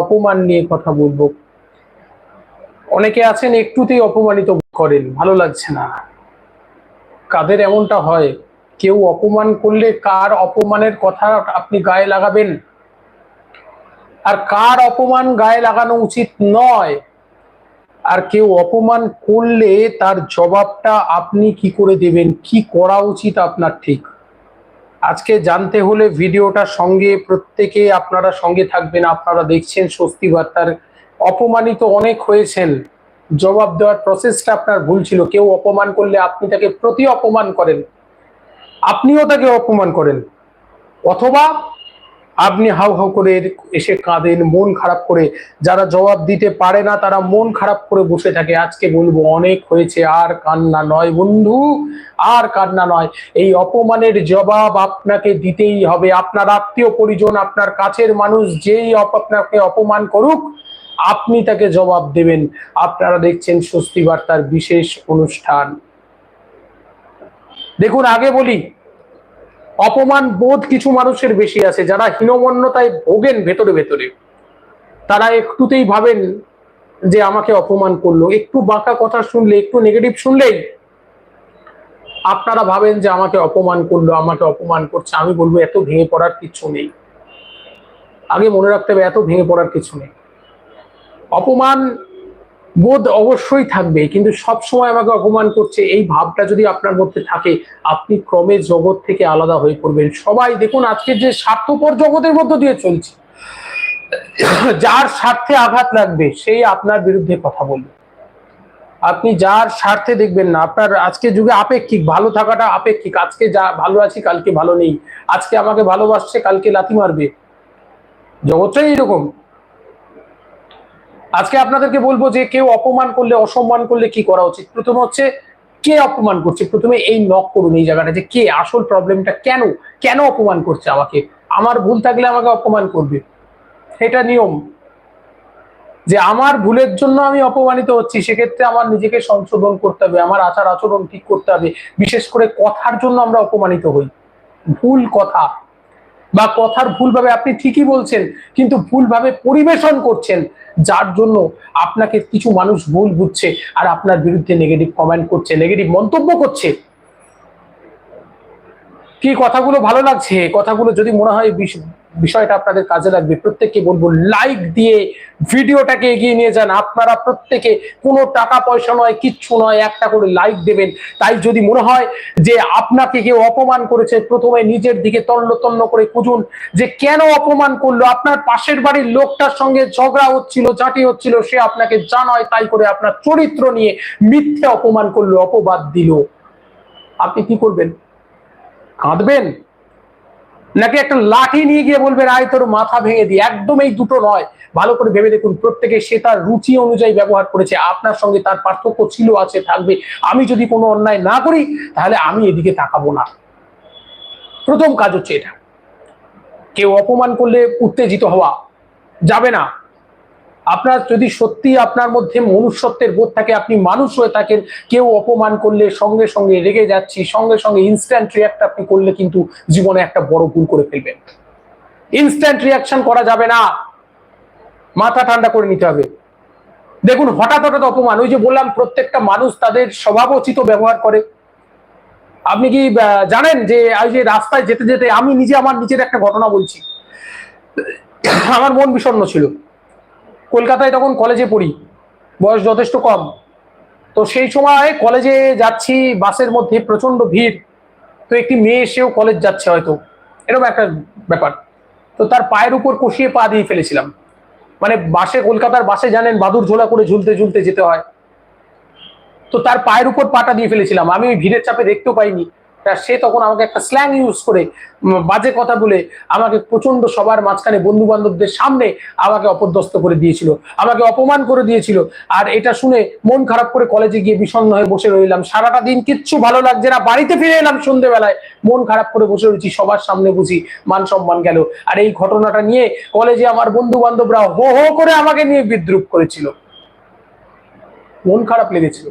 অপমান নিয়ে কথা বলব। অনেকে আছেন একটুতেই অপমানিত করেন, ভালো লাগছে না। কাদের এমনটা হয়? কেউ অপমান করলে কার অপমানের কথা আপনি গায়ে লাগাবেন? আর কার অপমান গায়ে লাগানো উচিত নয়? আর কেউ অপমান করলে তার জবাবটা আপনি কি করে দেবেন? কি করা উচিত আপনার ঠিক? আজকে জানতে হলে ভিডিওটার সঙ্গে প্রত্যেকে আপনারা সঙ্গে থাকবেন, আপনারা দেখছেন স্বস্তি বার্তার। অপমানিত অনেক হয়েছেন, জবাব দেওয়ার প্রসেসটা আপনার ভুল ছিল। কেউ অপমান করলে আপনি তাকে প্রতি অপমান করেন। আপনিও তাকে অপমান করেন। অথবা আপনি হাউ হাউ করে এসে কাঁদেন, মন খারাপ করে। যারা জবাব দিতে পারে না, তারা মন খারাপ করে বসে থাকে। আজকে বলব, অনেক হয়েছে, আর কান্না নয় বন্ধু, আর কান্না নয়। এই অপমানের জবাব আপনাকে দিতেই হবে। আপনার আত্মীয় পরিজন, আপনার কাছের মানুষ যেই আপনাকে অপমান করুক, আপনি তাকে জবাব দেবেন। আপনারা দেখছেন স্বস্তি বার্তার বিশেষ অনুষ্ঠান। দেখুন, আগে বলি অপমান বোধ কিছু মানুষের বেশি আছে, যারা হীনমন্যতায় ভোগেন ভেতরে ভেতরে। তারা একটুতেই ভাবেন যে আমাকে অপমান করল। একটু বাঁকা কথা শুনলে, একটু নেগেটিভ শুনলেই আপনারা ভাবেন যে আমাকে অপমান করল, আমাকে অপমান করছে। আমি বলব, এত ভেঙে পড়ার কিছু নেই। আগে মনে রাখতে হবে, এত ভেঙে পড়ার কিছু নেই। অপমান বোধ অবশ্যই থাকবে কিন্তু সব সময় আমাকে অপমান করছে, এই ভাবটা যদি আপনার মধ্যে থাকে, আপনি ক্রমে জগৎ থেকে আলাদা হয়ে পড়বেন। সবাই দেখুন আজকে যে স্বার্থপর জগতের মধ্য দিয়ে চলছে, যার স্বার্থে আঘাত লাগবে, সেই আপনার বিরুদ্ধে কথা বলবে। আপনি যার স্বার্থে দেখবেন না, আপনার আজকে যুগে আপেক্ষিক, ভালো থাকাটা আপেক্ষিক, আজকে যা ভালো আছি, কালকে ভালো নেই, আজকে আমাকে ভালোবাসছে, কালকে লাথি মারবে। জগৎটাই এরকম। আজকে আপনাদেরকে বলব যে কেউ অপমান করলে, অসম্মান করলে কি করা উচিত? প্রথম হচ্ছে, কে অপমান করছে? প্রথমে এই নক করুন এই জায়গাটা যে কে, আসল প্রবলেমটা কেন? কেন অপমান করছে আমাকে? আমার ভুল থাকলে আমাকে অপমান করবে। এটা নিয়ম। যে আমার ভুলের জন্য আমি অপমানিত হচ্ছি, সেক্ষেত্রে আমার নিজেকে সংশোধন করতে হবে, আমার আচার আচরণ ঠিক করতে হবে, বিশেষ করে কথার জন্য আমরা অপমানিত হই। ভুল কথা। বা কথার ভুলভাবে আপনি ঠিকই বলছেন, কিন্তু ভুলভাবে পরিবেশন করছেন। যার জন্য আপনাকে কিছু মানুষ ভুল বুঝছে আর আপনার বিরুদ্ধে নেগেটিভ কমেন্ট করছে নেগেটিভ মন্তব্য করছে। কি কথাগুলো ভালো লাগছে? কথাগুলো যদি মনে হয় বিষয়টা আপনাদের কাজে লাগবে। প্রত্যেককে বলব লাইক দিয়ে ভিডিওটাকে এগিয়ে নিয়ে যান। আপনারা প্রত্যেকে কোনো টাকা পয়সা নয়, কিচ্ছু নয়, একটা করে লাইক দেবেন। তাই যদি মনে হয় যে আপনাকে কেউ অপমান করেছে, প্রথমে নিজের দিকে তন্ন তন্ন করে খুঁজুন যে কেন অপমান করল? আপনার পাশের বাড়ির লোকটার সঙ্গে ঝগড়া হচ্ছিল চাটি হচ্ছিল, সে আপনাকে জানায় তাই করে আপনার চরিত্র নিয়ে মিথ্যে অপমান করল, অপবাদ দিল। আপনি কি করবেন? কাঁদবেন? নাকি একটা লাঠি নিয়ে গিয়ে বলবেন আয় তোর মাথা ভেঙে দিয়ে একদম এই দুটো নয়। ভালো করে ভেবে দেখুন, প্রত্যেকে সে তার রুচি অনুযায়ী ব্যবহার করেছে। আপনার সঙ্গে তার পার্থক্য ছিল, আছে, থাকবে। আমি যদি কোনো অন্যায় না করি, তাহলে আমি এদিকে তাকাবো না। প্রথম কাজ হচ্ছে এটা। কেউ অপমান করলে উত্তেজিত হওয়া যাবে না। আপনার যদি সত্যি আপনার মধ্যে মনুষ্যত্বের বোধ থাকে, আপনি মানুষ হয়ে থাকেন, কেউ অপমান করলে সঙ্গে সঙ্গে রেগে যাচ্ছি, সঙ্গে সঙ্গে ইনস্ট্যান্ট রিয়াক্ট আপনি করলে কিন্তু জীবনে একটা বড় ভুল করে ফেলবেন। ইনস্ট্যান্ট রিয়াকশন করা যাবে না। মাথা ঠান্ডা করে নিতে হবে। দেখুন, হঠাৎ হঠাৎ অপমান, ওই যে বললাম, প্রত্যেকটা মানুষ তাদের স্বভাবোচিত ব্যবহার করে। আপনি কি জানেন যে, ওই যে রাস্তায় যেতে যেতে আমি নিজে আমার নিজের একটা ঘটনা বলছি। আমার মন বিষণ্ণ ছিল। কলকাতায় তখন কলেজে পড়ি। বয়স যথেষ্ট কম। তো সেই সময় কলেজে যাচ্ছি, বাসের মধ্যে প্রচণ্ড ভিড়। তো একটি মেয়ে এসেও কলেজ যাচ্ছে হয়তো। এরকম একটা ব্যাপার। তো তার পায়ের উপর কষিয়ে পা দিয়ে ফেলেছিলাম। মানে বাসে, কলকাতার বাসে জানেন বাদুর ঝোলা করে ঝুলতে ঝুলতে যেতে হয়। তো তার পায়ের উপর পাটা দিয়ে ফেলেছিলাম। আমি ওই ভিড়ের চাপে দেখতেও পাইনি। তা সে তখন আমাকে একটা স্ল্যাং ইউজ করে বাজে কথা বলে আমাকে প্রচণ্ড সবার মাঝখানে বন্ধু বান্ধবদের সামনে আমাকে অপদস্থ করে দিয়েছিল, আমাকে অপমান করে দিয়েছিল। আর এটা শুনে মন খারাপ করে কলেজে গিয়ে বিষণ্ণ হয়ে বসে রইলাম। সারাটা দিন কিচ্ছু ভালো লাগছে না, বাড়িতে ফিরে এলাম সন্ধ্যেবেলায় মন খারাপ করে বসে রয়েছি, সবার সামনে বুঝি মান সম্মান গেল। আর এই ঘটনাটা নিয়ে কলেজে আমার বন্ধু বান্ধবরা হো হো করে আমাকে নিয়ে বিদ্রুপ করেছিল। মন খারাপ লেগেছিল।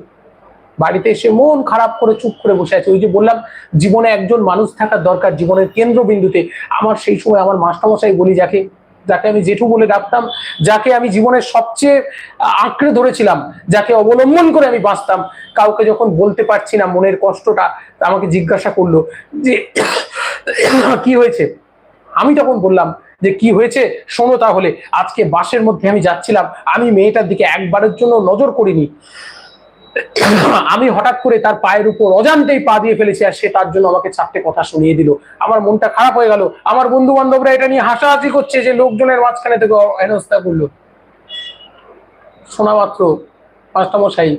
বাড়িতে এসে মন খারাপ করে চুপ করে বসে আছে। ওই যে বললাম, জীবনে একজন মানুষ থাকার দরকার, জীবনের কেন্দ্রবিন্দুতে। আমার সেই সময় আমার মাস্টারমশাই বলি, যাকে যাকে আমি জেঠু বলে ডাকতাম, যাকে আমি জীবনের সবচেয়ে আঁকড়ে ধরেছিলাম, যাকে অবলম্বন করে আমি বাঁচতাম, কাউকে যখন বলতে পারছি না মনের কষ্টটা আমাকে জিজ্ঞাসা করল যে, কি হয়েছে? আমি তখন বললাম যে, কি হয়েছে? শোনো তাহলে, আজকে বাসের মধ্যে আমি যাচ্ছিলাম, আমি মেয়েটার দিকে একবারের জন্য নজর করিনি। আমি হঠাৎ করে তার পায়ের উপর অজান্তেই পা দিয়ে ফেলেছি আর সে তার জন্য আমাকে চারটে কথা শুনিয়ে দিল। আমার মনটা খারাপ হয়ে গেল। আমার বন্ধু বান্ধবরা এটা নিয়ে হাসাহাসি করছে যে লোকজনের মাঝখানে থেকে হেনস্থা করল। শোনা মাত্র পাঁচটা মশাই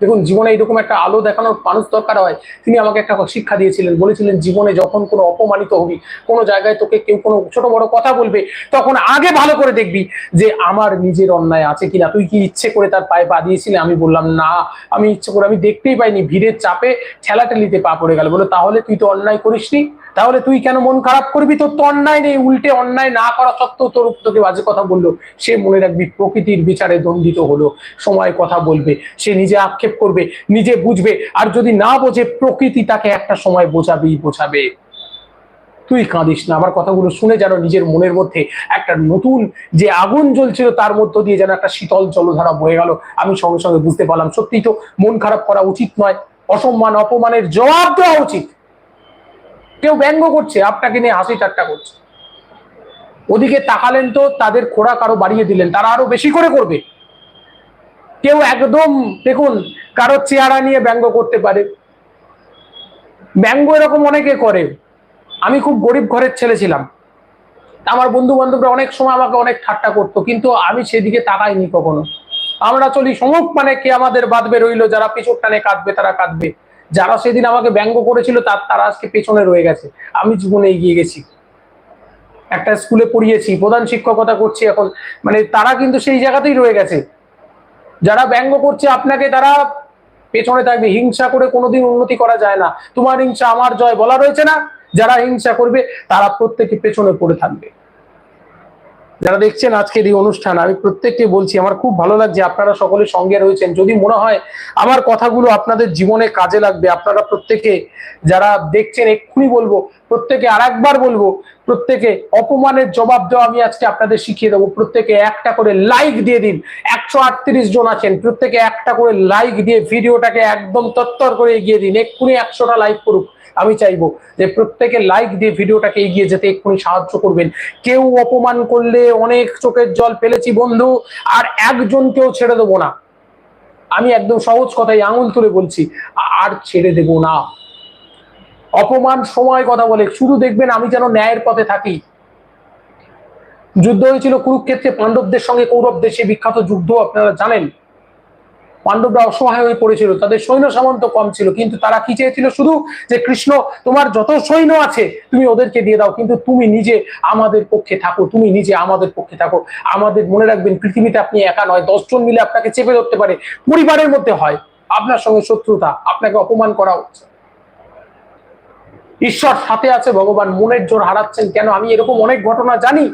দেখুন, জীবনে এইরকম একটা আলো দেখানোর মানুষ দরকার হয়। তিনি আমাকে একটা শিক্ষা দিয়েছিলেন, বলেছিলেন, জীবনে যখন কোনো অপমানিত হবি, কোনো জায়গায় তোকে কেউ কোনো ছোট বড় কথা বলবে, তখন আগে ভালো করে দেখবি যে আমার নিজের অন্যায় আছে কিনা। তুই কি ইচ্ছে করে তার পায়ে পা দিয়েছিলে? আমি বললাম, না, আমি ইচ্ছে করে, আমি দেখতেই পাইনি। ভিড়ের চাপে ঠেলাঠেলিতে পা পড়ে গেল। বলে, তাহলে তুই তো অন্যায় করিসনি। তাহলে তুই কেন মন খারাপ করবি? তোর তো অন্যায় নেই, উল্টে অন্যায় না করা সত্ত্বেও তোর তোকে বাজে কথা বলল। সে মনে রাখবি প্রকৃতির বিচারে দণ্ডিত হলো, সময় কথা বলবে, সে নিজে আক্ষেপ করবে, নিজে বুঝবে, আর যদি না বোঝে, প্রকৃতি তাকে একটা সময় বোঝাবেই বোঝাবে। তুই কাঁদিস না, আমার কথাগুলো শুনে যেন নিজের মনের মধ্যে একটা নতুন যে আগুন জ্বলছিল, তার মধ্য দিয়ে যেন একটা শীতল জলধারা বয়ে গেল। আমি সঙ্গে সঙ্গে বুঝতে পারলাম সত্যি তো মন খারাপ করা উচিত নয়। অসম্মান, অপমানের জবাব দেওয়া উচিত। কেউ ব্যঙ্গ করছে, আপনাকে নিয়ে হাসি ঠাট্টা করছে। ওদিকে তাকালেন তো, তাদের খোরাক আরও বাড়িয়ে দিলেন, তারা আরও বেশি করে করবে। কেউ একদম, দেখুন, কারও চেহারা নিয়ে ব্যঙ্গ করতে পারে। ব্যঙ্গ এরকম অনেকে করে। আমি খুব গরিব ঘরের ছেলে ছিলাম। আমার বন্ধু বান্ধবরা অনেক সময় আমাকে অনেক ঠাট্টা করতো, কিন্তু আমি সেদিকে তাকাইনি কখনো। আমরা চলি সমুখ মানে কে আমাদের বাঁধবে রইল, যারা পিছর টানে কাঁদবে, তারা কাঁদবে। যারা সেদিন আমাকে ব্যঙ্গ করেছিল, তার, তারা আজকে পেছনে রয়ে গেছে। আমি জীবনে এগিয়ে গেছি। একটা স্কুলে পড়িয়েছি, প্রধান শিক্ষকতা করছি এখন। মানে তারা কিন্তু সেই জায়গাতেই রয়ে গেছে। যারা ব্যঙ্গ করছে, আপনাকে তারা পেছনে থাকবে। হিংসা করে কোনোদিন উন্নতি করা যায় না। তোমার হিংসা, আমার জয় বলা রয়েছে না? যারা হিংসা করবে, তারা প্রত্যেকে পেছনে পড়ে থাকবে। যারা দেখছেন আজকের এই অনুষ্ঠান, আমি প্রত্যেককে বলছি, আমার খুব ভালো লাগছে, আপনারা সকলে সঙ্গে রয়েছেন। যদি মনে হয় আমার কথাগুলো আপনাদের জীবনে কাজে লাগবে, আপনারা প্রত্যেকে যারা দেখছেন, এক্ষুনি বলব, প্রত্যেকে আর একবার বলব, প্রত্যেকে অপমানের জবাব দেওয়া আমি আজকে আপনাদের শিখিয়ে দেবো। প্রত্যেকে একটা করে লাইক দিয়ে দিন। একশো আটত্রিশ জন আছেন, প্রত্যেকে একটা করে লাইক দিয়ে ভিডিওটাকে একদম তত্তর করে এগিয়ে দিন। এক্ষুনি একশোটা লাইক করুক। আমি চাইব যে প্রত্যেকে লাইক দিয়ে ভিডিওটাকে এগিয়ে যেতে এক্ষুনি সাহায্য করবেন। কেউ অপমান করলে অনেক চোখের জল ফেলেছি বন্ধু, আর একজনকেও ছেড়ে দেবো না। আমি একদম সহজ কথাই আঙুল তুলে বলছি, আর ছেড়ে দেব না। অপমান সময় কথা বলে, শুধু দেখবেন আমি যেন ন্যায়ের পথে থাকি। যুদ্ধ হয়েছিল কুরুক্ষেত্রে পাণ্ডবদের সঙ্গে কৌরবদের সে বিখ্যাত যুদ্ধ, আপনারা জানেন। পাণ্ডবরা অসহায় হয়ে পড়েছিল, তাদের সৈন্য সামন্ত কম ছিল, কিন্তু তারা কি চেয়েছিল শুধু যে, কৃষ্ণ, তোমার যত সৈন্য আছে, তুমি ওদেরকে দিয়ে দাও, কিন্তু তুমি নিজে আমাদের পক্ষে থাকো, তুমি নিজে আমাদের পক্ষে থাকো। আমাদের মনে রাখবেন, পৃথিবীতে আপনি একা নয় দশজন মিলে আপনাকে চেপে ধরতে পারে, পরিবারের মধ্যে হয়। আপনার সঙ্গে শত্রুতা, আপনাকে অপমান করা হচ্ছে। ঈশ্বর সাথে আছে, ভগবান মনের জোর হারাচ্ছেন কেন? আমি এরকম অনেক ঘটনা জানি।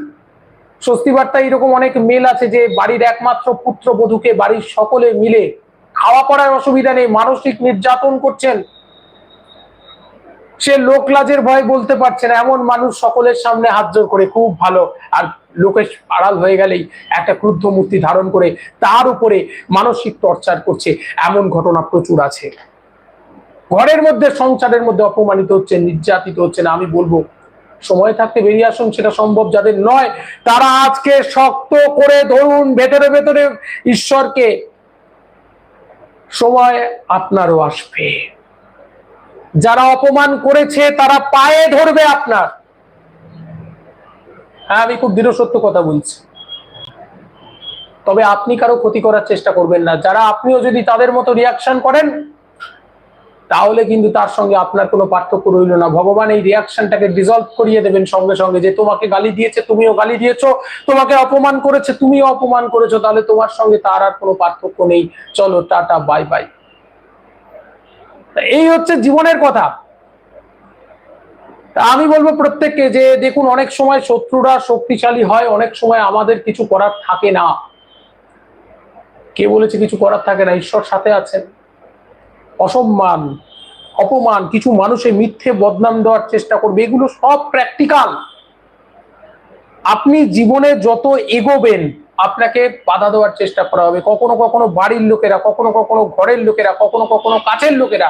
স্বস্তি বার্তায় এরকম অনেক মেল আছে যে, বাড়ির একমাত্র পুত্র বধূকে বাড়ির সকলে মিলে খাওয়া পড়ার অসুবিধা নেই, মানসিক নির্যাতন করছেন। সে লোক লাজের ভয় বলতে পারছে না, এমন মানুষ সকলের সামনে হাত জোর করে, খুব ভালো। আর লোকের আড়াল হয়ে গেলেই একটা ক্রুদ্ধ মূর্তি ধারণ করে তার উপরে মানসিক টর্চার করছে, এমন ঘটনা প্রচুর আছে। ঘরের মধ্যে, সংসারের মধ্যে অপমানিত হচ্ছে, নির্যাতিত হচ্ছে না, আমি বলব, সময় থাকতে বেরিয়ে আসুন, সেটা সম্ভব যাদের নয়, তারা আজকে শক্ত করে ধরুন, ভেতরে ভেতরে, ঈশ্বরকে সময় আপনারও আসবে। যারা অপমান করেছে, তারা পায়ে ধরবে আপনার। হ্যাঁ আমি খুব দৃঢ় সত্য কথা বলছি। তবে আপনি কারও ক্ষতি করার চেষ্টা করবেন না। যারা আপনিও যদি তাদের মতো রিয়াকশন করেন তাহলে কিন্তু তার সঙ্গে আপনার কোনো পার্থক্য রইল না। ভগবান এই রিয়াকশনটাকে ডিজলভ করিয়ে দেবেন সঙ্গে সঙ্গে যে তোমাকে গালি দিয়েছে, তুমিও গালি দিয়েছ, তোমাকে অপমান করেছে, তুমিও অপমান করেছ, তাহলে তোমার সঙ্গে তার আর কোনো পার্থক্য নেই। চলো, টাটা বাই বাই এই হচ্ছে জীবনের কথা। আমি বলব প্রত্যেককে যে দেখুন, অনেক সময় শত্রুরা শক্তিশালী হয়, অনেক সময় আমাদের কিছু করার থাকে না। কে বলেছে কিছু করার থাকে না? ঈশ্বর সাথে আছেন। অসম্মান, অপমান, কিছু মানুষে মিথ্যে বদনাম দেওয়ার চেষ্টা করবে, এগুলো সব প্র্যাকটিক্যাল আপনি জীবনে যত এগোবেন, আপনাকে বাধা দেওয়ার চেষ্টা করা হবে। কখনো কখনো বাড়ির লোকেরা, কখনো কখনো ঘরের লোকেরা, কখনো কখনো কাছের লোকেরা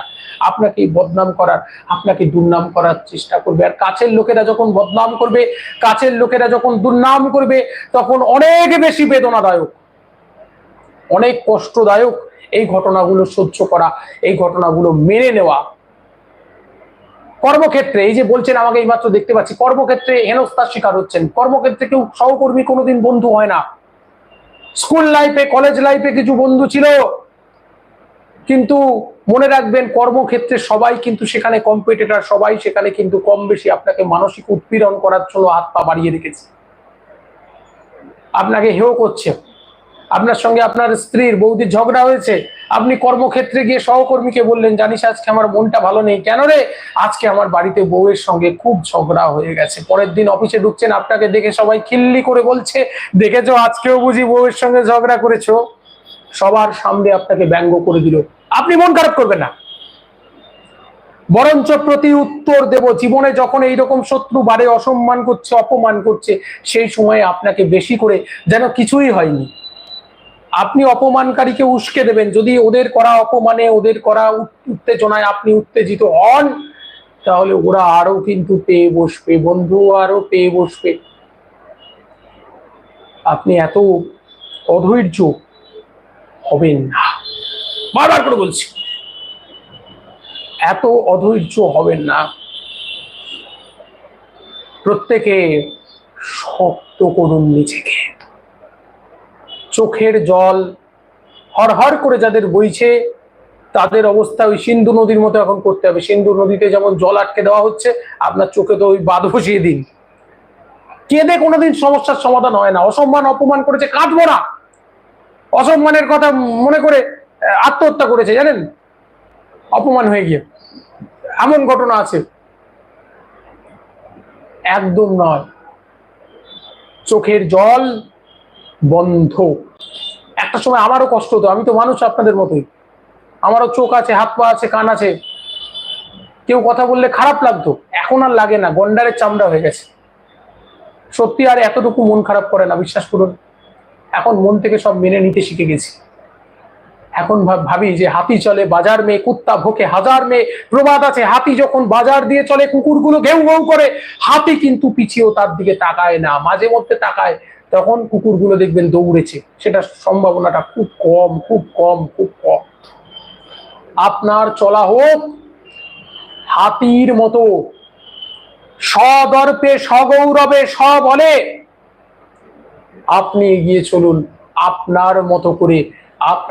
আপনাকে বদনাম করার, আপনাকে দুর্নাম করার চেষ্টা করবে। আর কাছের লোকেরা যখন বদনাম করবে, কাছের লোকেরা যখন দুর্নাম করবে, তখন অনেক বেশি বেদনাদায়ক, অনেক কষ্টদায়ক এই ঘটনাগুলো সহ্য করা, এই ঘটনাগুলো মেনে নেওয়া। কর্মক্ষেত্রে, এই যে বলছেন আমাকে এইমাত্র দেখতে পাচ্ছি, কর্মক্ষেত্রে হেনস্থার শিকার হচ্ছেন। কর্মক্ষেত্রে কেউ সহকর্মী কোনোদিন বন্ধু হয় না। স্কুল লাইফে, কলেজ লাইফে কিছু বন্ধু ছিল, কিন্তু মনে রাখবেন কর্মক্ষেত্রে সবাই কিন্তু সেখানে কম্পিটিটর সবাই সেখানে কিন্তু কম বেশি আপনাকে মানসিক উৎপীড়ন করার জন্য হাত পা বাড়িয়ে রেখেছে। আপনাকে হেও করছে। আপনার সঙ্গে আপনার স্ত্রীর বৌদির ঝগড়া হয়েছে, আপনি কর্মক্ষেত্রে গিয়ে সহকর্মীকে বললেন, জানিস আজকে আমার মনটা ভালো নেই। কেন রে? আজকে আমার বাড়িতে বউয়ের সঙ্গে খুব ঝগড়া হয়ে গেছে। পরের দিন অফিসে ঢুকছেন, আপনাকে দেখে সবাই খিল্লি করে বলছে, দেখেছ, আজকেও বুঝি বউয়ের সঙ্গে ঝগড়া করেছ? সবার সামনে আপনাকে ব্যঙ্গ করে দিল। আপনি মন খারাপ করবেন না। বরঞ্চ প্রতি উত্তর দেব। জীবনে যখন এইরকম শত্রু বারে অসম্মান করছে, অপমান করছে, সেই সময় আপনাকে বেশি করে যেন কিছুই হয়নি। আপনি অপমানকারীকে উস্কে দেবেন। যদি ওদের করা অপমানে, ওদের করা উত্তেজনায় আপনি উত্তেজিত হন, তাহলে ওরা আরও কিন্তু পেয়ে বসবে, বন্ধু আরও পেয়ে বসবে। আপনি এত অধৈর্য হবেন না। বারবার করে বলছি, এত অধৈর্য হবেন না। প্রত্যেকে শক্ত করুন নিজেকে। চোখের জল হরহর করে যাদের বইছে, তাদের অবস্থা ওই সিন্ধু নদীর মতো এখন করতে হবে। সিন্ধু নদীতে যেমন জল আটকে দেওয়া হচ্ছে, আপনার চোখে তো ওই বাদ বসিয়ে দিন। কেঁদে কোনোদিন সমস্যার সমাধান হয় না। অসম্মান অপমান করেছে কাঁদবো না অসম্মানের কথা মনে করে আত্মহত্যা করেছে, জানেন? অপমান হয়ে গিয়ে। এমন ঘটনা আছে। একদম নয়। চোখের জল বন্ধ। একটা সময় আমারও কষ্ট হতো, আমি তো মানুষ আপনাদের মতোই। আমারও চোখ আছে, হাত পা আছে, কান আছে। কেউ কথা বললে খারাপ লাগতো, এখন আর লাগে না, গন্ডারের চামড়া হয়ে গেছে। সত্যি আর এতটুকু মন খারাপ করে না, বিশ্বাস করুন। এখন মন থেকে সব মেনে নিতে শিখে গেছি। এখন ভাবি যে হাতি চলে, বাজার মেয়ে, কুত্তা ভোকে, হাজার মেয়ে, প্রবাদ আছে। হাতি যখন বাজার দিয়ে চলে, কুকুরগুলো ঘেউ ঘেউ করে, হাতি কিন্তু পিছিয়েও তার দিকে তাকায় না, মাঝে মধ্যে তাকায়। তখন কুকুরগুলো দেখবেন দৌড়েছে। সেটা সম্ভাবনাটা খুব কম খুব কম খুব কম। আপনার চলা হোক হাতির মতো। সদর্পে, সগৌরবে, সবলে আপনি এগিয়ে চলুন আপনার মতো করে।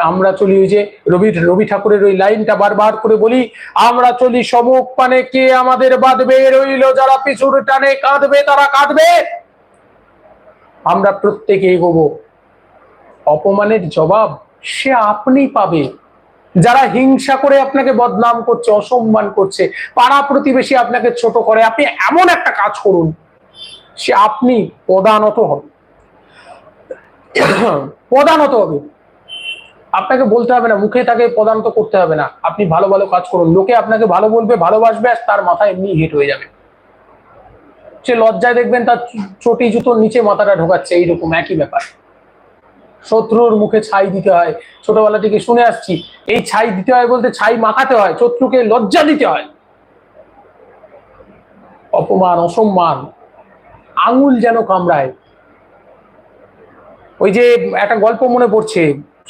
আমরা চলি ওই যে রবি রবি ঠাকুরের ওই লাইনটা বারবার করে বলি, আমরা চলি সমুখ পানে, কে আমাদের বাঁধবে? রইল যারা পিছুর টানে, কাঁদবে, তারা কাঁদবে। আমরা প্রত্যেকে এগোবো অপমানের জবাব সে আপনি পাবে যারা হিংসা করে আপনাকে বদনাম করছে, অসম্মান করছে, পাড়া প্রতিবেশী আপনাকে ছোট করে, আপনি এমন একটা কাজ করুন, সে আপনি প্রধানত হবে প্রধানত হবে। আপনাকে বলতে হবে না, মুখে তাকে প্রদানত করতে হবে না। আপনি ভালো ভালো কাজ করুন। লোকে আপনাকে ভালো বলবে, ভালোবাসবে, আর তার মাথায় এমনি হিট হয়ে যাবে। সে লজ্জায় দেখবেন তার চটি জুতোর নিচে মাথাটা ঢোকাচ্ছে, এইরকম, একই ব্যাপার। শত্রুর মুখে ছাই দিতে হয়। ছোটবেলা থেকে শুনে আসছি, এই ছাই দিতে হয় বলতে ছাই মাখাতে হয়, শত্রুকে লজ্জা দিতে হয়। অপমান, অসম্মান, আঙুল যেন কামড়ায়। ওই যে একটা গল্প মনে পড়ছে,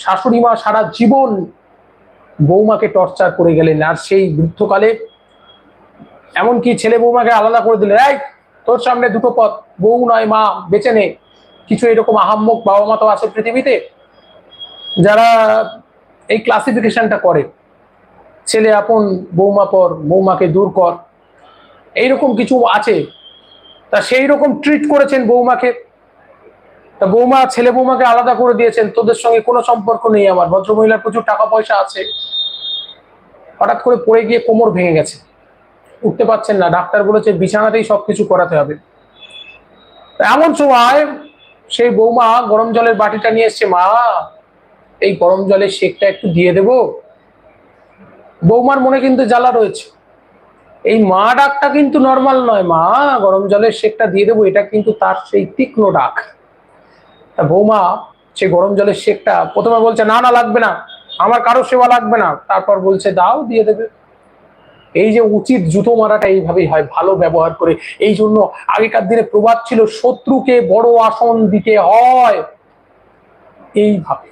শাশুড়ি মা সারা জীবন বৌমাকে টর্চার করে গেলেন, আর সেই বৃদ্ধকালে এমনকি ছেলে বৌমাকে আলাদা করে দিলেন, এই তোর সামনে দুটো পথ, বউ নয়, মা বেছে নে। কিছু এরকম আহাম্মক বাবা মা আছে পৃথিবীতে, যারা এই ক্লাসিফিকেশনটা করে। ছেলে আপন, বৌমা পর, বৌমাকে দূর কর। এইরকম কিছু আছে। তা সেই রকম ট্রিট করেছেন বৌমাকে। তা বৌমা, ছেলে বৌমাকে আলাদা করে দিয়েছেন, তোদের সঙ্গে কোনো সম্পর্ক নেই আমার। ভদ্রমহিলার প্রচুর টাকা পয়সা আছে। হঠাৎ করে পড়ে গিয়ে কোমর ভেঙে গেছে। উঠতে পারছেন না। ডাক্তার বলেছে বিছানাতেই সবকিছু করাতে হবে। এমন সময় সেই বৌমা গরম জলের বাটিটা নিয়ে এসছে, মা, এই গরম জলের শেকটা একটু দিয়ে দেব? বৌমার মনে কিন্তু জ্বালা রয়েছে। এই মা ডাকটা কিন্তু নর্মাল নয়, মা, গরম জলের শেকটা দিয়ে দেবো, এটা কিন্তু তার সেই তীক্ষ্ণ ডাক। তা বৌমা সে গরম জলের শেকটা প্রথমে বলছে, না না, লাগবে না। আমার কারও সেবা লাগবে না। তারপর বলছে, দাও, দিয়ে দেবে। এই যে উচিত জুতো মারাটা এইভাবেই হয়, ভালো ব্যবহার করে। এই জন্য আগেকার দিনে প্রবাদ ছিল, শত্রুকে বড় আসন দিতে হয়। এইভাবে।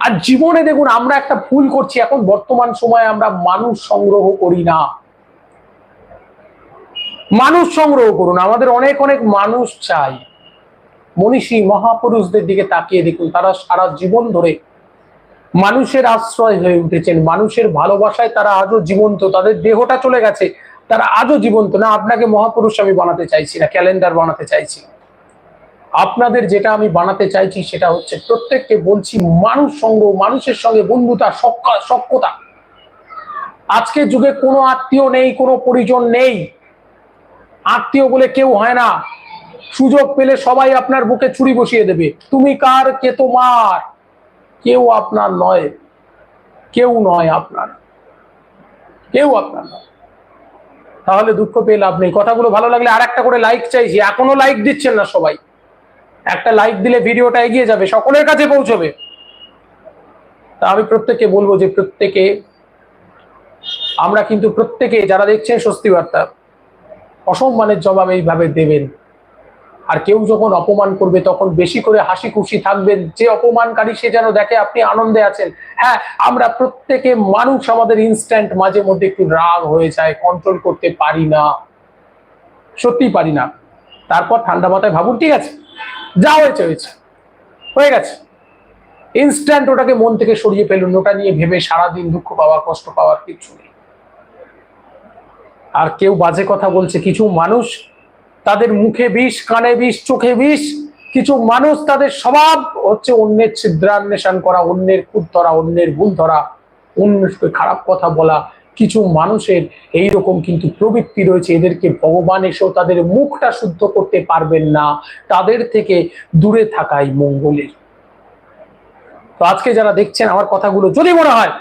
আর জীবনে দেখুন, আমরা একটা ভুল করছি, এখন বর্তমান সময়ে আমরা মানুষ সংগ্রহ করি না। মানুষ সংগ্রহ করুন, আমাদের অনেক অনেক মানুষ চাই। মনীষী মহাপুরুষদের দিকে তাকিয়ে দেখুন, তারা সারা জীবন ধরে মানুষের আশ্রয় হয়ে উঠেছেন, মানুষের ভালোবাসায় তারা আজও জীবন্ত, তাদের দেহটা চলে গেছে, তারা আজও জীবন্ত। না, আপনাকে মহাপুরুষ আমি বানাতে চাইছি না, ক্যালেন্ডার বানাতে চাইছি। আপনাদের যেটা আমি বানাতে চাইছি সেটা হচ্ছে প্রত্যেককে বলছি, মানুষ সঙ্গ, মানুষের সঙ্গে বন্ধুতা সখ্যতা আজকের যুগে কোনো আত্মীয় নেই, কোনো পরিজন নেই। আত্মীয় বলে কেউ হয় না। সুযোগ পেলে সবাই আপনার বুকে ছুরি বসিয়ে দেবে। তুমি কার, কে তোমার? কেউ আপনার নয়, কেউ নয় আপনার। কেউ আপনার নয়। তাহলে দুঃখ পেয়ে লাভ নেই। কথাগুলো ভালো লাগলে আর একটা করে লাইক চাইছি এখনও লাইক দিচ্ছেন না সবাই। একটা লাইক দিলে ভিডিওটা এগিয়ে যাবে, সকলের কাছে পৌঁছবে। তা আমি প্রত্যেককে বলব যে প্রত্যেকে, আমরা কিন্তু প্রত্যেকে যারা দেখছেন স্বস্তি বার্তা, অসম্মানের জবাব এইভাবে দেবেন। আর কেউ যখন অপমান করবে, তখন বেশি করে হাসি খুশি থাকবেন যে অপমানকারী সে যেন দেখে আপনি আনন্দে আছেন। হ্যাঁ আমরা প্রত্যেকে মানুষ আমাদের ইনস্ট্যান্ট মাঝে মধ্যে একটু রাগ হয়ে যায় কন্ট্রোল করতে পারি না। সত্যি পারি না। তারপর ঠান্ডা মাথায় ভাবুন, ঠিক আছে, যা হয়েছে হয়েছে। হয়ে গেছে। ইনস্ট্যান্ট ওটাকে মন থেকে সরিয়ে ফেলুন, ওটা নিয়ে ভেবে সারাদিন দুঃখ পাওয়ার, কষ্ট পাওয়ার কিছু নেই। আর কেউ বাজে কথা বলছে, কিছু মানুষ তাদের মুখে বিষ, কানে বিষ, চোখে বিষ, কিছু মানুষ তাদের স্বভাব হচ্ছে অন্যের ছিদ্রান্বেষণ করা, অন্যের খুদ ধরা, অন্যের ভুল ধরা, অন্যকে খারাপ কথা বলা, কিছু মানুষের এই রকম কিন্তু প্রবৃত্তি রয়েছে। এদেরকে ভগবান এসেও তাদের মুখটা শুদ্ধ করতে পারবেন না। তাদের থেকে দূরে থাকাই মঙ্গলের। তো আজকে যারা দেখছেন আমার কথাগুলো, যদি মনে হয়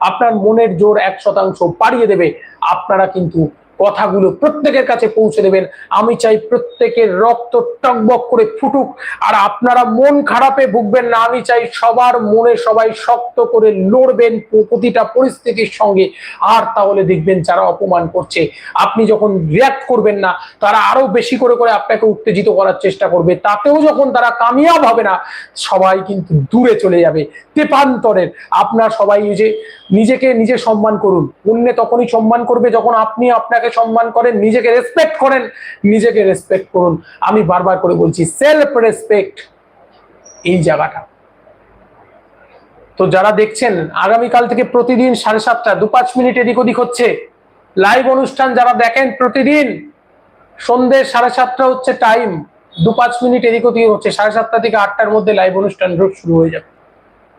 আপনার মনের জোর এক শতাংশ বাড়িয়ে দেবে, আপনারা কিন্তু কথাগুলো প্রত্যেকের কাছে পৌঁছে দেবেন। আমি চাই প্রত্যেকের রক্ত টকবক করে ফুটুক। আর আপনারা মন খারাপে ভুগবেন না, আমি চাই সবার মনে সবাই শক্ত করে লড়বেন প্রতিটা পরিস্থিতির সঙ্গে। আর তাহলে দেখবেন যারা অপমান করছে, আপনি যখন রিয়াক্ট করবেন না, তারা আরও বেশি করে করে আপনাকে উত্তেজিত করার চেষ্টা করবে। তাতেও যখন তারা কামিয়াব হবে না, সবাই কিন্তু দূরে চলে যাবে, তেপান্তরের। আপনার সবাই যে নিজেকে নিজে সম্মান করুন। অন্য তখনই সম্মান করবে যখন আপনি আপনাকে সম্মান করেন, নিজেকে রেসপেক্ট করেন, নিজেকে রেসপেক্ট করুন। আমি বারবার করে বলছি সেলফ রেসপেক্ট এই জায়গাটা। তো যারা দেখছেন, আগামীকাল থেকে প্রতিদিন সাড়ে সাতটা, দু পাঁচ মিনিট এদিক ওদিক হচ্ছে। লাইভ অনুষ্ঠান যারা দেখেন প্রতিদিন সন্ধ্যে সাড়ে সাতটা হচ্ছে টাইম দু পাঁচ মিনিট এদিক ওদিক হচ্ছে, সাড়ে সাতটা থেকে আটটার মধ্যে লাইভ অনুষ্ঠান শুরু হয়ে যাবে।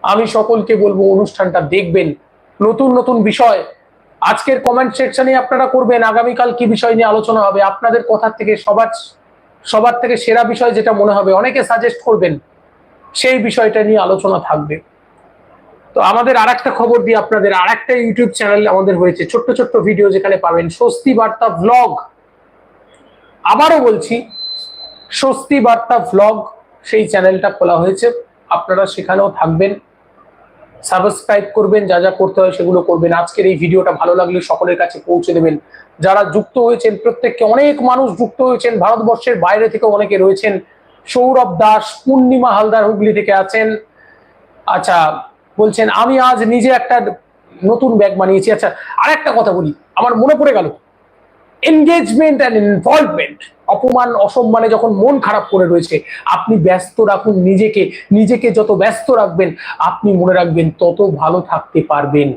আমি সকলকে বলব, অনুষ্ঠানটা দেখবেন। নতুন নতুন বিষয় আজকের কমেন্ট সেকশনে আপনারা করবেন। আগামীকাল কি বিষয় নিয়ে আলোচনা হবে? আপনাদের কথার থেকে সবার সবার থেকে সেরা বিষয় যেটা মনে হবে, অনেকে সাজেস্ট করবেন, সেই বিষয়টা নিয়ে আলোচনা থাকবে। তো আমাদের আর একটা খবর দিয়ে আপনাদের আর একটা ইউটিউব চ্যানেল আমাদের হয়েছে। ছোট্ট ছোট্ট ভিডিও যেখানে পাবেন। স্বস্তি বার্তা ভ্লগ আবারও বলছি, স্বস্তি বার্তা ভ্লগ সেই চ্যানেলটা খোলা হয়েছে। আপনারা সেখানেও থাকবেন। সাবস্ক্রাইব করবেন, যা যা করতে হয় সেগুলো করবেন। আজকের এই ভিডিওটা ভালো লাগলে সকলের কাছে পৌঁছে দেবেন। যারা যুক্ত হয়েছেন, প্রত্যেককে অনেক মানুষ যুক্ত হয়েছেন, ভারতবর্ষের বাইরে থেকে অনেকে রয়েছেন। সৌরভ দাস, পূর্ণিমা হালদার হুগলি থেকে আছেন। আচ্ছা বলছেন, আমি আজ নিজে একটা নতুন ব্যাগ বানিয়েছি। আচ্ছা আর একটা কথা বলি, আমার মনে পড়ে গেল। এনগেজমেন্ট অ্যান্ড ইনভলভমেন্ট অপমান, অসম্মানে যখন মন খারাপ করে রয়েছে, আপনি ব্যস্ত রাখুন নিজেকে নিজেকে যত ব্যস্ত রাখবেন, আপনি মনে রাখবেন তত ভালো থাকতে পারবেন।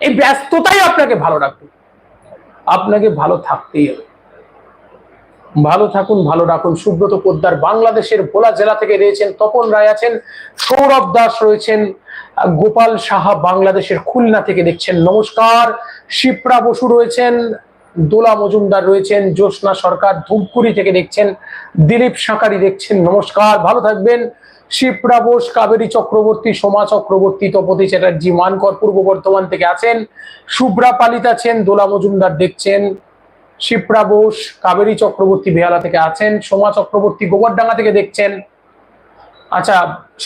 এই ব্যস্ততাই আপনাকে ভালো রাখবে। আপনাকে ভালো থাকতেই হবে। ভালো থাকুন, ভালো রাখুন। সুব্রত পোদ্দার বাংলাদেশের ভোলা জেলা থেকে রয়েছেন তপন রায় আছেন, সৌরভ দাস রয়েছেন, গোপাল সাহা বাংলাদেশের খুলনা থেকে দেখছেন। নমস্কার, শিপ্রা বসু রয়েছেন দোলা মজুমদার রয়েছেন, জ্যোৎস্না সরকার ধূপগুড়ি থেকে দেখছেন, দিলীপ সাঁকারি দেখছেন, নমস্কার, ভালো থাকবেন। শিপ্রা বোস, কাবেরী চক্রবর্তী, সোমা চক্রবর্তী, তপতি চ্যাটার্জি, মানকর পূর্ব বর্ধমান থেকে আছেন শুভ্রা পালিত আছেন, দোলা মজুমদার দেখছেন, শিপ্রা বোস, কাবেরী চক্রবর্তী বেহালা থেকে আছেন, সোমা চক্রবর্তী গোবরডাঙ্গা থেকে দেখছেন আচ্ছা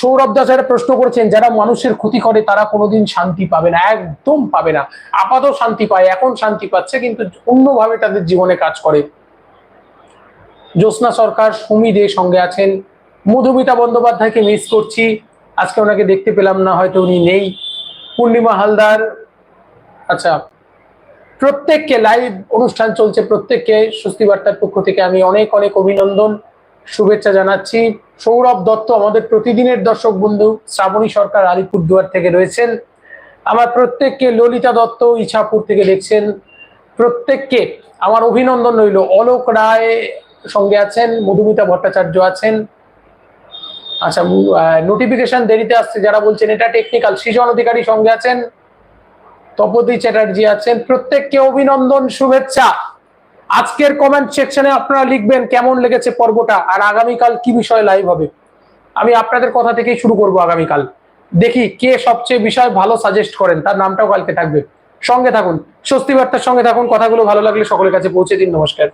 সৌরভ দাস একটা প্রশ্ন করেছেন, যারা মানুষের ক্ষতি করে তারা কোনোদিন শান্তি পাবে না, একদম পাবে না। আপাতত শান্তি পায়, এখন শান্তি পাচ্ছে, কিন্তু অন্যভাবে তাদের জীবনে কাজ করে। জ্যোৎস্না সরকার সুমি দে সঙ্গে আছেন। মধুমিতা বন্দ্যোপাধ্যায়কে মিস করছি। আজকে ওনাকে দেখতে পেলাম না, হয়তো উনি নেই। পূর্ণিমা হালদার আচ্ছা প্রত্যেককে লাইভ অনুষ্ঠান চলছে, প্রত্যেককে স্বস্তি বার্তার পক্ষ থেকে আমি অনেক অনেক অভিনন্দন, শুভেচ্ছা জানাচ্ছি। সৌরভ দত্ত আমাদের প্রতিদিনের দর্শক বন্ধু, শ্রাবণী সরকার আলিপুরদুয়ার থেকে রয়েছেন। আমার প্রত্যেককে ললিতা দত্ত ইছাপুর থেকে দেখছেন। প্রত্যেককে আমার অভিনন্দন রইল। অলোক রায় সঙ্গে আছেন, মধুমিতা ভট্টাচার্য আছেন। আচ্ছা নোটিফিকেশন দেরিতে আসছে, যারা বলছেন এটা টেকনিক্যাল সৃজন অধিকারী সঙ্গে আছেন। তপতি চ্যাটার্জি আছেন। প্রত্যেককে অভিনন্দন, শুভেচ্ছা। আজকের কমেন্ট সেকশনে আপনারা লিখবেন কেমন লেগেছে পর্বটা আর আগামীকাল কি বিষয় লাইভ হবে। আমি আপনাদের কথা থেকেই শুরু করব আগামীকাল। দেখি কে সবচেয়ে বিষয় ভালো সাজেস্ট করেন, তার নামটাও কালকে থাকবে। সঙ্গে থাকুন স্বস্তি সঙ্গে থাকুন, কথাগুলো ভালো লাগলে সকলের কাছে পৌঁছে দিন, নমস্কার।